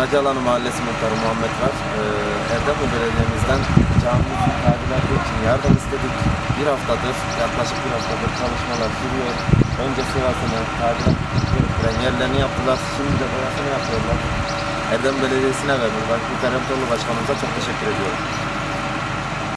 Hacı Alanı Mahallesi Muhtarı Muhammed var. Ee, Erdemli Belediye'mizden camimizin tadilatı için yardım istedik. Bir haftadır, yaklaşık bir haftadır çalışmalar sürüyor. Önce sıvasını, tadilat gerektiren yerlerini yaptılar. Şimdi de boyasını yapıyorlar. Erdem Belediyesi'ne ve Muhtarım Başkanımıza çok teşekkür ediyorum.